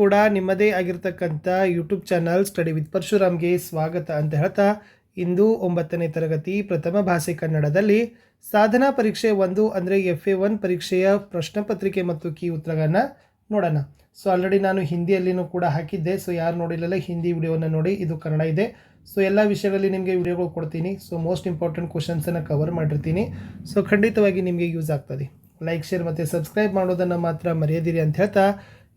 ಕೂಡ ನಿಮ್ಮದೇ ಆಗಿರ್ತಕ್ಕಂಥ ಯೂಟ್ಯೂಬ್ ಚಾನಲ್ ಸ್ಟಡಿ ವಿತ್ ಪರಶುರಾಮ್ಗೆ ಸ್ವಾಗತ ಅಂತ ಹೇಳ್ತಾ ಇಂದು ಒಂಬತ್ತನೇ ತರಗತಿ ಪ್ರಥಮ ಭಾಷೆ ಕನ್ನಡದಲ್ಲಿ ಸಾಧನಾ ಪರೀಕ್ಷೆ ಒಂದು ಅಂದರೆ ಎಫ್ ಎ ಒನ್ ಪರೀಕ್ಷೆಯ ಪ್ರಶ್ನೆ ಪತ್ರಿಕೆ ಮತ್ತು ಕೀ ಉತ್ತರಗಳನ್ನು ನೋಡೋಣ. ಸೊ ಆಲ್ರೆಡಿ ನಾನು ಹಿಂದಿಯಲ್ಲಿನೂ ಕೂಡ ಹಾಕಿದ್ದೆ. ಸೊ ಯಾರು ನೋಡಿಲ್ಲಲ್ಲ ಹಿಂದಿ ವಿಡಿಯೋನ ನೋಡಿ ಇದು ಕನ್ನಡ ಇದೆ. ಸೊ ಎಲ್ಲ ವಿಷಯಗಳಲ್ಲಿ ನಿಮಗೆ ವಿಡಿಯೋಗಳು ಕೊಡ್ತೀನಿ. ಸೊ ಮೋಸ್ಟ್ ಇಂಪಾರ್ಟೆಂಟ್ ಕ್ವಶನ್ಸನ್ನು ಕವರ್ ಮಾಡಿರ್ತೀನಿ. ಸೊ ಖಂಡಿತವಾಗಿ ನಿಮಗೆ ಯೂಸ್ ಆಗ್ತದೆ. ಲೈಕ್ ಶೇರ್ ಮತ್ತು ಸಬ್ಸ್ಕ್ರೈಬ್ ಮಾಡೋದನ್ನು ಮಾತ್ರ ಮರೆಯದಿರಿ ಅಂತ ಹೇಳ್ತಾ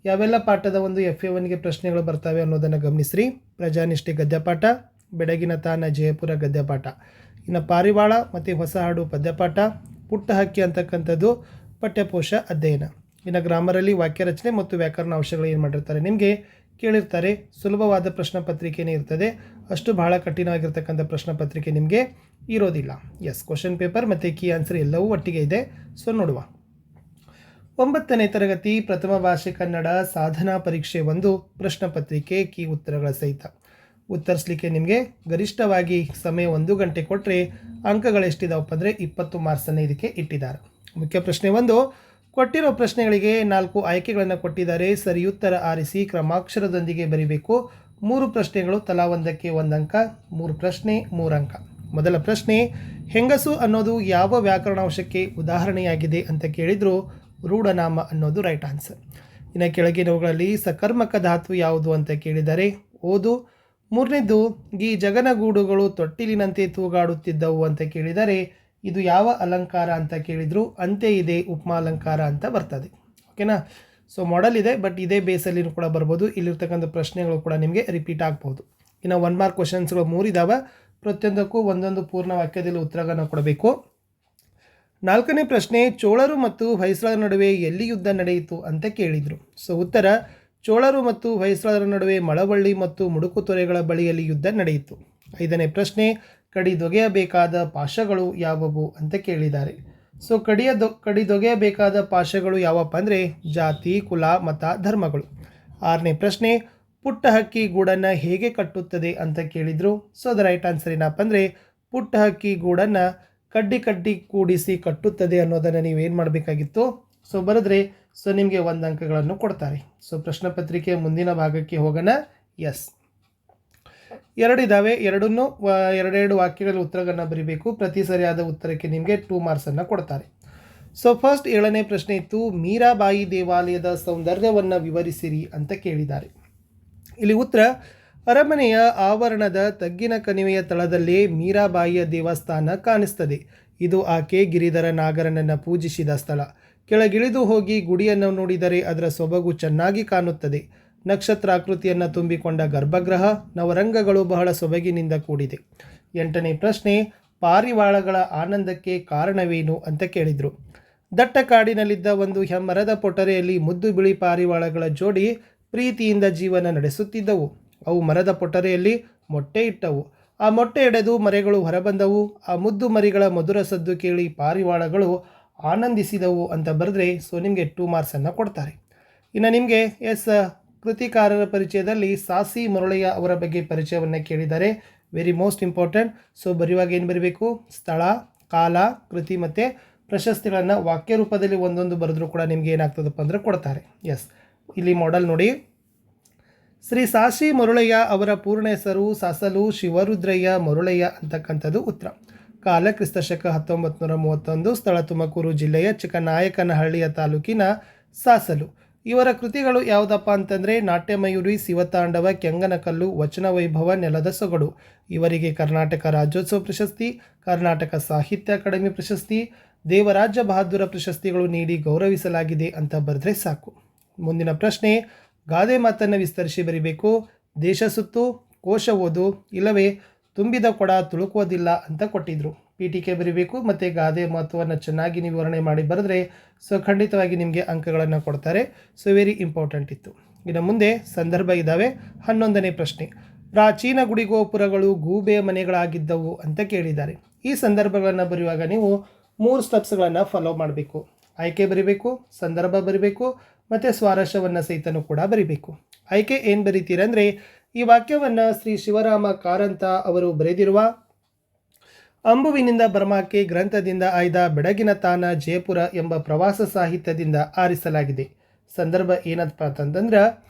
ಯಾವೆಲ್ಲ ಪಾಠದ ಒಂದು ಎಫ್ ಎ ಒನ್ಗೆ ಪ್ರಶ್ನೆಗಳು ಬರ್ತವೆ ಅನ್ನೋದನ್ನು ಗಮನಿಸ್ರಿ. ಪ್ರಜಾನಿಷ್ಠೆ ಗದ್ಯಪಾಠ, ಬೆಡಗಿನ ತಾನ ಜಯಪುರ ಗದ್ಯಪಾಠ. ಇನ್ನು ಪಾರಿವಾಳ ಮತ್ತು ಹೊಸ ಹಾಡು ಪದ್ಯಪಾಠ, ಪುಟ್ಟ ಹಕ್ಕಿ ಅಂತಕ್ಕಂಥದ್ದು ಪಠ್ಯಪೋಷ ಅಧ್ಯಯನ. ಇನ್ನು ಗ್ರಾಮರಲ್ಲಿ ವಾಕ್ಯ ರಚನೆ ಮತ್ತು ವ್ಯಾಕರಣ ಅಂಶಗಳು ಏನು ಮಾಡಿರ್ತಾರೆ ನಿಮಗೆ ಕೇಳಿರ್ತಾರೆ. ಸುಲಭವಾದ ಪ್ರಶ್ನೆ ಪತ್ರಿಕೆನೇ ಇರ್ತದೆ. ಅಷ್ಟು ಬಹಳ ಕಠಿಣವಾಗಿರ್ತಕ್ಕಂಥ ಪ್ರಶ್ನೆ ಪತ್ರಿಕೆ ನಿಮಗೆ ಇರೋದಿಲ್ಲ. ಎಸ್ ಕ್ವಶನ್ ಪೇಪರ್ ಮತ್ತು ಕೀ ಆನ್ಸರ್ ಎಲ್ಲವೂ ಒಟ್ಟಿಗೆ ಇದೆ. ಸೊ ನೋಡುವ. ಒಂಬತ್ತನೇ ತರಗತಿ ಪ್ರಥಮ ಭಾಷೆ ಕನ್ನಡ ಸಾಧನಾ ಪರೀಕ್ಷೆ ಒಂದು ಪ್ರಶ್ನೆ ಪತ್ರಿಕೆ ಕಿ ಉತ್ತರಗಳ ಸಹಿತ. ಉತ್ತರಿಸಲಿಕ್ಕೆ ನಿಮಗೆ ಗರಿಷ್ಠವಾಗಿ ಸಮಯ ಒಂದು ಗಂಟೆ ಕೊಟ್ಟರೆ ಅಂಕಗಳು ಎಷ್ಟಿದಾವಪ್ಪ ಅಂದರೆ ಇಪ್ಪತ್ತು ಮಾರ್ಕ್ಸನ್ನು ಇದಕ್ಕೆ ಇಟ್ಟಿದ್ದಾರೆ. ಮುಖ್ಯ ಪ್ರಶ್ನೆ ಒಂದು, ಕೊಟ್ಟಿರೋ ಪ್ರಶ್ನೆಗಳಿಗೆ ನಾಲ್ಕು ಆಯ್ಕೆಗಳನ್ನು ಕೊಟ್ಟಿದ್ದಾರೆ. ಸರಿ ಉತ್ತರ ಆರಿಸಿ ಕ್ರಮಾಕ್ಷರದೊಂದಿಗೆ ಬರೀಬೇಕು. ಮೂರು ಪ್ರಶ್ನೆಗಳು ತಲಾ ಒಂದಕ್ಕೆ ಒಂದು ಅಂಕ, ಮೂರು ಪ್ರಶ್ನೆ, ಮೂರು ಅಂಕ. ಮೊದಲ ಪ್ರಶ್ನೆ, ಹೆಂಗಸು ಅನ್ನೋದು ಯಾವ ವ್ಯಾಕರಣಾಂಶಕ್ಕೆ ಉದಾಹರಣೆಯಾಗಿದೆ ಅಂತ ಕೇಳಿದ್ರು. ರೂಢನಾಮ ಅನ್ನೋದು ರೈಟ್ ಆನ್ಸರ್ ಇನ್ನು ಕೆಳಗಿನವುಗಳಲ್ಲಿ ಸಕರ್ಮಕ ಧಾತು ಯಾವುದು ಅಂತ ಕೇಳಿದರೆ, ಓದು. ಮೂರನೇದು, ಈ ಜಗನಗೂಡುಗಳು ತೊಟ್ಟಿಲಿನಂತೆ ತೂಗಾಡುತ್ತಿದ್ದವು ಅಂತ ಕೇಳಿದರೆ, ಇದು ಯಾವ ಅಲಂಕಾರ ಅಂತ ಕೇಳಿದ್ರು ಅಂತೆ ಇದೆ ಉಪಮಾಲಂಕಾರ ಅಂತ ಬರ್ತದೆ. ಓಕೆನಾ ಸೊ ಮಾಡಲ್ ಇದೆ ಬಟ್ ಇದೇ ಬೇಸಲ್ಲಿನೂ ಕೂಡ ಬರ್ಬೋದು. ಇಲ್ಲಿರ್ತಕ್ಕಂಥ ಪ್ರಶ್ನೆಗಳು ಕೂಡ ನಿಮಗೆ ರಿಪೀಟ್ ಆಗ್ಬೋದು. ಇನ್ನು ಒನ್ ಮಾರ್ಕ್ ಕ್ವಶನ್ಸ್ಗಳು ಮೂರಿದಾವೆ. ಪ್ರತಿಯೊಂದಕ್ಕೂ ಒಂದೊಂದು ಪೂರ್ಣ ವಾಕ್ಯದಲ್ಲಿ ಉತ್ತರಗಳನ್ನು ಕೊಡಬೇಕು. ನಾಲ್ಕನೇ ಪ್ರಶ್ನೆ, ಚೋಳರು ಮತ್ತು ಹೊಯ್ಸಳರ ನಡುವೆ ಎಲ್ಲಿ ಯುದ್ಧ ನಡೆಯಿತು ಅಂತ ಕೇಳಿದರು. ಸೊ, ಉತ್ತರ, ಚೋಳರು ಮತ್ತು ಹೊಯ್ಸಳರ ನಡುವೆ ಮಳವಳ್ಳಿ ಮತ್ತು ಮುಡುಕುತೊರೆಗಳ ಬಳಿಯಲ್ಲಿ ಯುದ್ಧ ನಡೆಯಿತು. ಐದನೇ ಪ್ರಶ್ನೆ ಕಡಿದೊಗೆಯಬೇಕಾದ ಪಾಶಗಳು ಯಾವುವು ಅಂತ ಕೇಳಿದ್ದಾರೆ. ಸೊ, ಕಡಿಯ ದೊ ಕಡಿದೊಗೆಯಬೇಕಾದ ಪಾಶಗಳು ಯಾವಪ್ಪ ಅಂದರೆ ಜಾತಿ, ಕುಲ, ಮತ, ಧರ್ಮಗಳು. ಆರನೇ ಪ್ರಶ್ನೆ, ಪುಟ್ಟ ಹಕ್ಕಿ ಗೂಡನ್ನು ಹೇಗೆ ಕಟ್ಟುತ್ತದೆ ಅಂತ ಕೇಳಿದರು. ಸೊ ದ ರೈಟ್ ಆನ್ಸರ್ ಏನಪ್ಪ ಅಂದರೆ, ಪುಟ್ಟ ಹಕ್ಕಿ ಗೂಡನ್ನು ಕಡ್ಡಿ ಕಡ್ಡಿ ಕೂಡಿಸಿ ಕಟ್ಟುತ್ತದೆ ಅನ್ನೋದನ್ನು ನೀವೇನು ಮಾಡಬೇಕಾಗಿತ್ತು? ಸೊ ಬರೆದ್ರೆ ಸೊ ನಿಮಗೆ ಒಂದು ಅಂಕಗಳನ್ನು ಕೊಡ್ತಾರೆ. ಸೊ ಪ್ರಶ್ನೆ ಪತ್ರಿಕೆ ಮುಂದಿನ ಭಾಗಕ್ಕೆ ಹೋಗೋಣ. ಎಸ್ ಎರಡಿದ್ದಾವೆ ಎರಡನ್ನೂ ಎರಡೆರಡು ವಾಕ್ಯಗಳ ಉತ್ತರಗಳನ್ನು ಬರೀಬೇಕು. ಪ್ರತಿ ಸರಿಯಾದ ಉತ್ತರಕ್ಕೆ ನಿಮಗೆ ಟೂ ಮಾರ್ಕ್ಸನ್ನು ಕೊಡ್ತಾರೆ. ಸೊ ಫಸ್ಟ್ ಏಳನೇ ಪ್ರಶ್ನೆ ಇತ್ತು, ಮೀರಾಬಾಯಿ ದೇವಾಲಯದ ಸೌಂದರ್ಯವನ್ನು ವಿವರಿಸಿರಿ ಅಂತ ಕೇಳಿದ್ದಾರೆ. ಇಲ್ಲಿ ಉತ್ತರ ಅರಮನೆಯ ಆವರಣದ ತಗ್ಗಿನ ಕಣಿವೆಯ ತಳದಲ್ಲಿ ಮೀರಾಬಾಯಿಯ ದೇವಸ್ಥಾನ ಕಾಣಿಸ್ತದೆ. ಇದು ಆಕೆ ಗಿರಿಧರ ನಾಗರನನ್ನು ಪೂಜಿಸಿದ ಸ್ಥಳ. ಕೆಳಗಿಳಿದು ಹೋಗಿ ಗುಡಿಯನ್ನು ನೋಡಿದರೆ ಅದರ ಸೊಬಗು ಚೆನ್ನಾಗಿ ಕಾಣುತ್ತದೆ. ನಕ್ಷತ್ರಾಕೃತಿಯನ್ನು ತುಂಬಿಕೊಂಡ ಗರ್ಭಗೃಹ, ನವರಂಗಗಳು ಬಹಳ ಸೊಬಗಿನಿಂದ ಕೂಡಿದೆ. ಎಂಟನೇ ಪ್ರಶ್ನೆ, ಪಾರಿವಾಳಗಳ ಆನಂದಕ್ಕೆ ಕಾರಣವೇನು ಅಂತ ಕೇಳಿದರು. ದಟ್ಟ ಕಾಡಿನಲ್ಲಿದ್ದ ಒಂದು ಹೆಮ್ಮರದ ಪೊಟರೆಯಲ್ಲಿ ಮುದ್ದು ಬಿಳಿ ಪಾರಿವಾಳಗಳ ಜೋಡಿ ಪ್ರೀತಿಯಿಂದ ಜೀವನ ನಡೆಸುತ್ತಿದ್ದವು. ಅವು ಮರದ ಪೊಟರೆಯಲ್ಲಿ ಮೊಟ್ಟೆ ಇಟ್ಟವು. ಆ ಮೊಟ್ಟೆ ಎಡೆದು ಮರೆಗಳು ಹೊರಬಂದವು. ಆ ಮುದ್ದು ಮರಿಗಳ ಮಧುರ ಸದ್ದು ಕೇಳಿ ಪಾರಿವಾಳಗಳು ಆನಂದಿಸಿದವು ಅಂತ ಬರೆದ್ರೆ ಸೊ ನಿಮಗೆ ಟೂ ಮಾರ್ಕ್ಸನ್ನು ಕೊಡ್ತಾರೆ. ಇನ್ನು ನಿಮಗೆ ಎಸ್ ಕೃತಿಕಾರರ ಪರಿಚಯದಲ್ಲಿ ಸಾಸಿ ಮುರಳಯ್ಯ ಅವರ ಬಗ್ಗೆ ಪರಿಚಯವನ್ನು ಕೇಳಿದ್ದಾರೆ. ವೆರಿ ಮೋಸ್ಟ್ ಇಂಪಾರ್ಟೆಂಟ್ ಸೊ ಬರೆಯುವಾಗ ಏನು ಬರಬೇಕು? ಸ್ಥಳ, ಕಾಲ, ಕೃತಿ ಮತ್ತು ಪ್ರಶಸ್ತಿಗಳನ್ನು ವಾಕ್ಯ ರೂಪದಲ್ಲಿ ಒಂದೊಂದು ಬರೆದ್ರೂ ಕೂಡ ನಿಮಗೆ ಏನಾಗ್ತದಪ್ಪ ಅಂದರೆ ಕೊಡ್ತಾರೆ. ಎಸ್ ಇಲ್ಲಿ ಮಾಡೆಲ್ ನೋಡಿ. ಶ್ರೀ ಸಾಶಿ ಮರುಳಯ್ಯ ಅವರ ಪೂರ್ಣ ಹೆಸರು ಸಾಸಲು ಶಿವರುದ್ರಯ್ಯ ಮರುಳಯ್ಯ ಅಂತಕ್ಕಂಥದ್ದು ಉತ್ತರ. ಕಾಲ ಕ್ರಿಸ್ತಶಕ ಹತ್ತೊಂಬತ್ತು ನೂರ ಮೂವತ್ತೊಂದು, ಸ್ಥಳ ತುಮಕೂರು ಜಿಲ್ಲೆಯ ಚಿಕ್ಕನಾಯಕನಹಳ್ಳಿಯ ತಾಲೂಕಿನ ಸಾಸಲು. ಇವರ ಕೃತಿಗಳು ಯಾವುದಪ್ಪ ಅಂತಂದರೆ, ನಾಟ್ಯಮಯೂರಿ, ಶಿವತಾಂಡವ, ಕೆಂಗನಕಲ್ಲು, ವಚನ ವೈಭವ, ನೆಲದ ಸೊಗಡು. ಇವರಿಗೆ ಕರ್ನಾಟಕ ರಾಜ್ಯೋತ್ಸವ ಪ್ರಶಸ್ತಿ, ಕರ್ನಾಟಕ ಸಾಹಿತ್ಯ ಅಕಾಡೆಮಿ ಪ್ರಶಸ್ತಿ ದೇವರಾಜ ಬಹಾದ್ದೂರ ಪ್ರಶಸ್ತಿಗಳು ನೀಡಿ ಗೌರವಿಸಲಾಗಿದೆ ಅಂತ ಬರೆದ್ರೆ ಸಾಕು. ಮುಂದಿನ ಪ್ರಶ್ನೆ ಗಾದೆ ಮಾತನ್ನು ವಿಸ್ತರಿಸಿ ಬರಿಬೇಕು. ದೇಶ ಸುತ್ತು, ಕೋಶ ಓದು, ಇಲ್ಲವೇ ತುಂಬಿದ ಕೊಡ ತುಳುಕುವುದಿಲ್ಲ ಅಂತ ಕೊಟ್ಟಿದ್ರು. ಪೀಠಿಕೆ ಬರಿಬೇಕು, ಮತ್ತು ಗಾದೆ ಮಹತ್ವವನ್ನು ಚೆನ್ನಾಗಿ ನೀವು ಮಾಡಿ ಬರೆದ್ರೆ ಸೊ ಖಂಡಿತವಾಗಿ ನಿಮಗೆ ಅಂಕಗಳನ್ನು ಕೊಡ್ತಾರೆ. ಸೊ ವೆರಿ ಇಂಪಾರ್ಟೆಂಟ್ ಇತ್ತು. ಇನ್ನು ಮುಂದೆ ಸಂದರ್ಭ ಇದ್ದಾವೆ ಹನ್ನೊಂದನೇ ಪ್ರಶ್ನೆ. ಪ್ರಾಚೀನ ಗುಡಿಗೋಪುರಗಳು ಗೂಬೆ ಮನೆಗಳಾಗಿದ್ದವು ಅಂತ ಕೇಳಿದ್ದಾರೆ. ಈ ಸಂದರ್ಭಗಳನ್ನು ಬರೆಯುವಾಗ ನೀವು ಮೂರು ಸ್ಟೆಪ್ಸ್ಗಳನ್ನು ಫಾಲೋ ಮಾಡಬೇಕು. ಆಯ್ಕೆ ಬರಿಬೇಕು, ಸಂದರ್ಭ ಬರಿಬೇಕು ಮತ್ತು ಸ್ವಾರಸ್ಯವನ್ನು ಸಹಿತನೂ ಕೂಡ ಬರಿಬೇಕು. ಆಯ್ಕೆ ಏನು ಬರೀತೀರಂದರೆ ಈ ವಾಕ್ಯವನ್ನು ಶ್ರೀ ಶಿವರಾಮ ಕಾರಂತ ಅವರು ಬರೆದಿರುವ, ಅಂಬುವಿನಿಂದ ಬರ್ಮಾಕ್ಕೆ ಗ್ರಂಥದಿಂದ ಆಯ್ದ ಬೆಡಗಿನ ತಾನ ಜಯಪುರ ಎಂಬ ಪ್ರವಾಸ ಸಾಹಿತ್ಯದಿಂದ ಆರಿಸಲಾಗಿದೆ. ಸಂದರ್ಭ ಏನಪ್ಪ ಅಂತಂದ್ರೆ,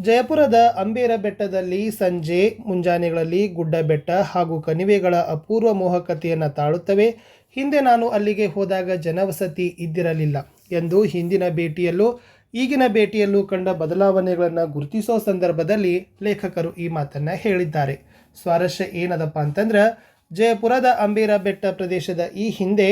ಜಯಪುರದ ಅಂಬೇರ ಬೆಟ್ಟದಲ್ಲಿ ಸಂಜೆ ಮುಂಜಾನೆಗಳಲ್ಲಿ ಗುಡ್ಡ ಬೆಟ್ಟ ಹಾಗೂ ಕಣಿವೆಗಳ ಅಪೂರ್ವ ಮೋಹಕತೆಯನ್ನು ತಾಳುತ್ತವೆ. ಹಿಂದೆ ನಾನು ಅಲ್ಲಿಗೆ ಹೋದಾಗ ಜನವಸತಿ ಇದ್ದಿರಲಿಲ್ಲ. ಎಂದು ಹಿಂದಿನ ಭೇಟಿಯಲ್ಲೂ ಈಗಿನ ಭೇಟಿಯಲ್ಲೂ ಕಂಡ ಬದಲಾವಣೆಗಳನ್ನು ಗುರುತಿಸೋ ಸಂದರ್ಭದಲ್ಲಿ ಲೇಖಕರು ಈ ಮಾತನ್ನು ಹೇಳಿದ್ದಾರೆ. ಸ್ವಾರಸ್ಯ ಏನದಪ್ಪ ಅಂತಂದ್ರೆ, ಜಯಪುರದ ಅಂಬೀರ ಬೆಟ್ಟ ಪ್ರದೇಶದ ಈ ಹಿಂದೆ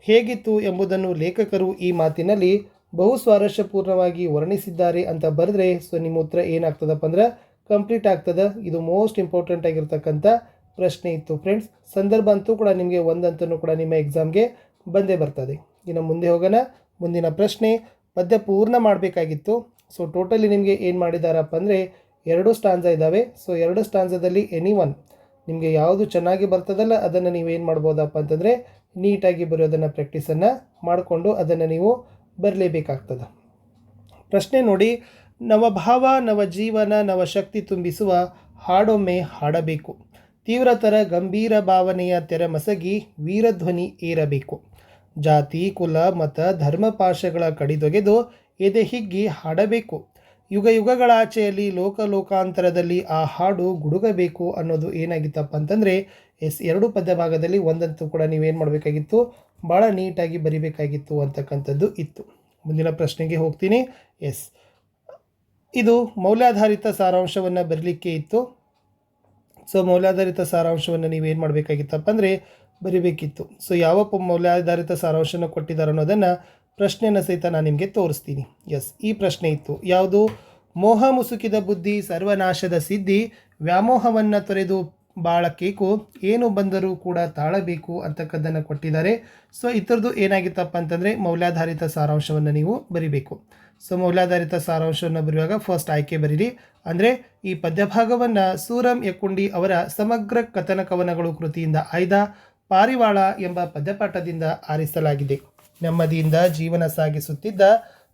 ಹೇಗಿತ್ತು ಎಂಬುದನ್ನು ಲೇಖಕರು ಈ ಮಾತಿನಲ್ಲಿ ಬಹು ಸ್ವಾರಸ್ಯಪೂರ್ಣವಾಗಿ ವರ್ಣಿಸಿದ್ದಾರೆ ಅಂತ ಬರೆದ್ರೆ ಸೊ ನಿಮ್ಮ ಉತ್ತರ ಏನಾಗ್ತದಪ್ಪ ಅಂದ್ರೆ, ಕಂಪ್ಲೀಟ್ ಆಗ್ತದೆ. ಇದು ಮೋಸ್ಟ್ ಇಂಪಾರ್ಟೆಂಟ್ ಆಗಿರ್ತಕ್ಕಂಥ ಪ್ರಶ್ನೆ ಇತ್ತು ಫ್ರೆಂಡ್ಸ್. ಸಂದರ್ಭ ಅಂತೂ ಕೂಡ ನಿಮಗೆ ಒಂದಂತೂ ಕೂಡ ನಿಮ್ಮ ಎಕ್ಸಾಮ್ಗೆ ಬಂದೇ ಬರ್ತದೆ. ಇನ್ನು ಮುಂದೆ ಹೋಗೋಣ. ಮುಂದಿನ ಪ್ರಶ್ನೆ ಪದ್ಯ ಪೂರ್ಣ ಮಾಡಬೇಕಾಗಿತ್ತು. ಸೊ ಟೋಟಲಿ ನಿಮಗೆ ಏನು ಮಾಡಿದಾರಪ್ಪ ಅಂದರೆ ಎರಡು ಸ್ಟಾನ್ಸ ಇದ್ದಾವೆ ಸೊ ಎರಡು ಸ್ಟಾನ್ಸದಲ್ಲಿ ಎನಿ ಒನ್ ನಿಮಗೆ ಯಾವುದು ಚೆನ್ನಾಗಿ ಬರ್ತದಲ್ಲ ಅದನ್ನು ನೀವು ಏನು ಮಾಡ್ಬೋದಪ್ಪ ಅಂತಂದರೆ ನೀಟಾಗಿ ಬರೆಯೋದನ್ನು ಪ್ರ್ಯಾಕ್ಟೀಸನ್ನು ಮಾಡಿಕೊಂಡು ಅದನ್ನು ನೀವು ಬರಲೇಬೇಕಾಗ್ತದೆ. ಪ್ರಶ್ನೆ ನೋಡಿ ನವಭಾವ ನವ ಶಕ್ತಿ ತುಂಬಿಸುವ ಹಾಡೊಮ್ಮೆ ಹಾಡಬೇಕು. ತೀವ್ರತರ ಗಂಭೀರ ಭಾವನೆಯ ತೆರಮಸಗಿ ವೀರಧ್ವನಿ ಏರಬೇಕು. ಜಾತಿ, ಕುಲ, ಮತ, ಧರ್ಮ ಪಾಶಗಳ ಕಡಿದೊಗೆದು ಎದೆ ಹಿಗ್ಗಿ ಹಾಡಬೇಕು. ಯುಗ ಯುಗಗಳಾಚೆಯಲ್ಲಿ ಲೋಕ ಲೋಕಾಂತರದಲ್ಲಿ ಆ ಹಾಡು ಗುಡುಗಬೇಕು ಅನ್ನೋದು ಏನಾಗಿತ್ತಪ್ಪ ಅಂತಂದರೆ, ಎಸ್ ಎರಡು ಪದ್ಯ ಭಾಗದಲ್ಲಿ ಒಂದಂತೂ ಕೂಡ ನೀವೇನು ಮಾಡಬೇಕಾಗಿತ್ತು, ಭಾಳ ನೀಟಾಗಿ ಬರಿಬೇಕಾಗಿತ್ತು ಅಂತಕ್ಕಂಥದ್ದು ಇತ್ತು. ಮುಂದಿನ ಪ್ರಶ್ನೆಗೆ ಹೋಗ್ತೀನಿ. ಎಸ್. ಇದು ಮೌಲ್ಯಾಧಾರಿತ ಸಾರಾಂಶವನ್ನು ಬರಲಿಕ್ಕೆ ಇತ್ತು. ಸೊ ಮೌಲ್ಯಾಧಾರಿತ ಸಾರಾಂಶವನ್ನು ನೀವೇನು ಮಾಡಬೇಕಾಗಿತ್ತಪ್ಪ ಅಂದರೆ ಬರಿಬೇಕಿತ್ತು. ಸೊ ಯಾವ ಮೌಲ್ಯಾಧಾರಿತ ಸಾರಾಂಶನ ಕೊಟ್ಟಿದ್ದಾರೆ ಅನ್ನೋದನ್ನು ಪ್ರಶ್ನೆಯನ್ನು ಸಹಿತ ನಾನು ನಿಮಗೆ ತೋರಿಸ್ತೀನಿ. ಎಸ್ ಈ ಪ್ರಶ್ನೆ ಇತ್ತು. ಯಾವುದು? ಮೋಹ ಮುಸುಕಿದ ಬುದ್ಧಿ, ಸರ್ವನಾಶದ ಸಿದ್ಧಿ, ವ್ಯಾಮೋಹವನ್ನು ತೊರೆದು ಬಾಳಕೇಕು ಏನು ಬಂದರೂ ಕೂಡ ತಾಳಬೇಕು ಅಂತಕ್ಕದ್ದನ್ನು ಕೊಟ್ಟಿದ್ದಾರೆ. ಸೊ ಇತರದ್ದು ಏನಾಗಿತ್ತಪ್ಪ ಅಂತಂದರೆ ಮೌಲ್ಯಾಧಾರಿತ ಸಾರಾಂಶವನ್ನು ನೀವು ಬರಿಬೇಕು. ಸೊ ಮೌಲ್ಯಾಧಾರಿತ ಸಾರಾಂಶವನ್ನು ಬರೆಯುವಾಗ ಫಸ್ಟ್ ಆಯ್ಕೆ ಬರೀರಿ. ಅಂದರೆ ಈ ಪದ್ಯಭಾಗವನ್ನು ಸೂರಂ ಯಕ್ಕುಂಡಿ ಅವರ ಸಮಗ್ರ ಕಥನ ಕವನಗಳು ಕೃತಿಯಿಂದ ಆಯ್ದ. ಪಾರಿವಾಳ ಎಂಬ ಪದ್ಯಪಾಠದಿಂದ ಆರಿಸಲಾಗಿದೆ. ನೆಮ್ಮದಿಯಿಂದ ಜೀವನ ಸಾಗಿಸುತ್ತಿದ್ದ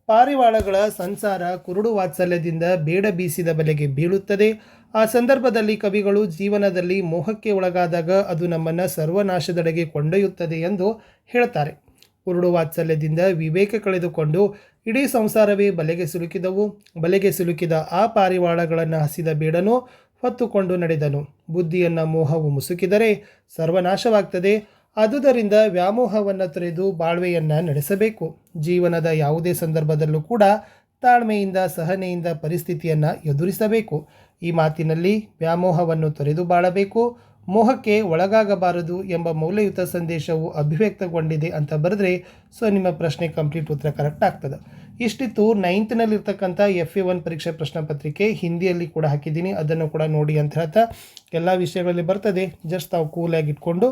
ಪಾರಿವಾಳಗಳ ಸಂಸಾರ ಕುರುಡು ವಾತ್ಸಲ್ಯದಿಂದ ಬೇಡ ಬೀಸಿದ ಬಲೆಗೆ ಬೀಳುತ್ತದೆ. ಆ ಸಂದರ್ಭದಲ್ಲಿ ಕವಿಗಳು ಜೀವನದಲ್ಲಿ ಮೋಹಕ್ಕೆ ಒಳಗಾದಾಗ ಅದು ನಮ್ಮನ್ನು ಸರ್ವನಾಶದೆಡೆಗೆ ಕೊಂಡೊಯ್ಯುತ್ತದೆ ಎಂದು ಹೇಳ್ತಾರೆ. ಕುರುಡು ವಾತ್ಸಲ್ಯದಿಂದ ವಿವೇಕ ಕಳೆದುಕೊಂಡು ಇಡೀ ಸಂಸಾರವೇ ಬಲೆಗೆ ಸಿಲುಕಿದವು. ಬಲೆಗೆ ಸಿಲುಕಿದ ಆ ಪಾರಿವಾಳಗಳನ್ನು ಹಸಿದ ಬೇಡನು ಹೊತ್ತುಕೊಂಡು ನಡೆದನು. ಬುದ್ಧಿಯನ್ನು ಮೋಹವು ಮುಸುಕಿದರೆ ಸರ್ವನಾಶವಾಗ್ತದೆ. ಅದುದರಿಂದ ವ್ಯಾಮೋಹವನ್ನು ತೊರೆದು ಬಾಳ್ವೆಯನ್ನು ನಡೆಸಬೇಕು. ಜೀವನದ ಯಾವುದೇ ಸಂದರ್ಭದಲ್ಲೂ ಕೂಡ ತಾಳ್ಮೆಯಿಂದ ಸಹನೆಯಿಂದ ಪರಿಸ್ಥಿತಿಯನ್ನು ಎದುರಿಸಬೇಕು. ಈ ಮಾತಿನಲ್ಲಿ ವ್ಯಾಮೋಹವನ್ನು ತೊರೆದು ಬಾಳಬೇಕು. ಮೋಹಕ್ಕೆ ಒಳಗಾಗಬಾರದು ಎಂಬ ಮೌಲ್ಯಯುತ ಸಂದೇಶವು ಅಭಿವ್ಯಕ್ತಗೊಂಡಿದೆ ಅಂತ ಬರೆದ್ರೆ ಸೊ ನಿಮ್ಮ ಪ್ರಶ್ನೆ ಕಂಪ್ಲೀಟ್ ಉತ್ತರ ಕರೆಕ್ಟ್ ಆಗ್ತದೆ. ಇಷ್ಟಿತ್ತು ನೈನ್ತ್ನಲ್ಲಿರ್ತಕ್ಕಂಥ ಎಫ್ ಎ ಒನ್ ಪರೀಕ್ಷೆ ಪ್ರಶ್ನೆ ಪತ್ರಿಕೆ. ಹಿಂದಿಯಲ್ಲಿ ಕೂಡ ಹಾಕಿದ್ದೀನಿ, ಅದನ್ನು ಕೂಡ ನೋಡಿ ಅಂತ ಹೇಳ್ತಾ ಎಲ್ಲ ವಿಷಯಗಳಲ್ಲಿ ಬರ್ತದೆ. ಜಸ್ಟ್ ತಾವು ಕೂಲಾಗಿ ಇಟ್ಕೊಂಡು